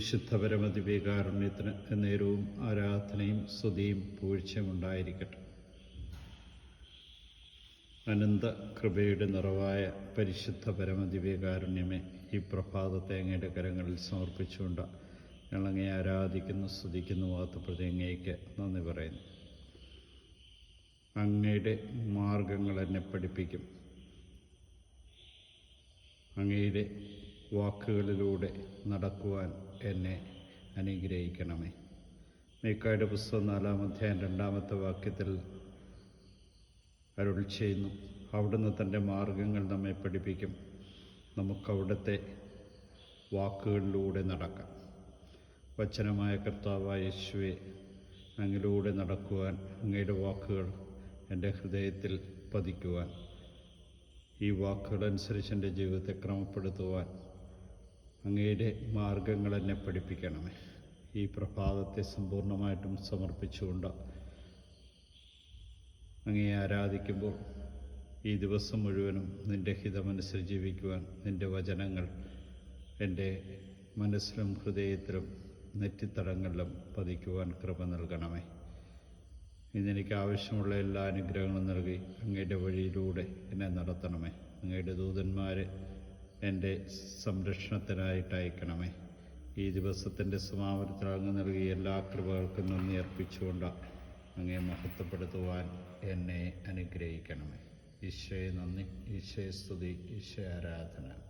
വിശുദ്ധ പരമദിവ്യകാരുണ്യത്തിന് നേരവും ആരാധനയും സ്തുതിയും പൂഴ്ചയും ഉണ്ടായിരിക്കട്ടെ. അനന്ത കൃപയുടെ നിറവായ പരിശുദ്ധ പരമദിവ്യകാരുണ്യമേ ഈ പ്രഭാതത്തെ അങ്ങയുടെ കരങ്ങളിൽ സമർപ്പിച്ചുകൊണ്ട് ഞങ്ങളങ്ങേ ആരാധിക്കുന്നു സ്തുതിക്കുന്നു വാത്തപ്രതി അങ്ങേക്ക് നന്ദി പറയുന്നു. അങ്ങയുടെ മാർഗങ്ങൾ എന്നെ പഠിപ്പിക്കും. അങ്ങയുടെ വാക്കുകളിലൂടെ നടക്കുവാൻ എന്നെ അനുഗ്രഹിക്കണമേ. മേക്കായുടെ പുസ്തകം നാലാം അധ്യായം രണ്ടാമത്തെ വാക്യത്തിൽ അരുൾ ചെയ്യുന്നു. അവിടുന്ന് തന്റെ മാർഗങ്ങൾ നമ്മെ പഠിപ്പിക്കും. നമുക്കവിടുത്തെ വാക്കുകളിലൂടെ നടക്കാം. വചനമായ കർത്താവായ യേശുവെ അങ്ങിലൂടെ നടക്കുവാൻ അങ്ങയുടെ വാക്കുകൾ എന്റെ ഹൃദയത്തിൽ പതിക്കുവാൻ ഈ വാക്കുകളനുസരിച്ച് എന്റെ ജീവിതത്തെ ക്രമപ്പെടുത്തുവാൻ അങ്ങയുടെ മാർഗങ്ങൾ എന്നെ പഠിപ്പിക്കണമേ. ഈ പ്രഭാതത്തെ സമ്പൂർണമായിട്ടും സമർപ്പിച്ചുകൊണ്ട് അങ്ങയെ ആരാധിക്കുമ്പോൾ ഈ ദിവസം മുഴുവനും നിന്റെ ഹിതമനുസരിച്ച് ജീവിക്കുവാൻ നിന്റെ വചനങ്ങൾ എന്റെ മനസ്സിലും ഹൃദയത്തിലും നെറ്റിത്തടങ്ങളിലും പതിക്കുവാൻ കൃപ നൽകണമേ. ഇന്നെനിക്ക് ആവശ്യമുള്ള എല്ലാ അനുഗ്രഹങ്ങളും നൽകി അങ്ങയുടെ വഴിയിലൂടെ എന്നെ നടത്തണമേ. അങ്ങയുടെ ദൂതന്മാരെ എന്റെ സംരക്ഷണത്തിനായിട്ട് അയക്കണമേ ഈ ദിവസത്തിന്റെ സമാപനത്തിൽ അങ്ങ് നൽകിയ എല്ലാ കൃപകൾക്കും നന്ദി അർപ്പിച്ചുകൊണ്ട് അങ്ങേ മഹത്വപ്പെടുത്തുവാൻ എന്നെ അനുഗ്രഹിക്കണമേ. ഈശോയെ നന്ദി ഈശോയെ സ്തുതി ഈശോ ആരാധന.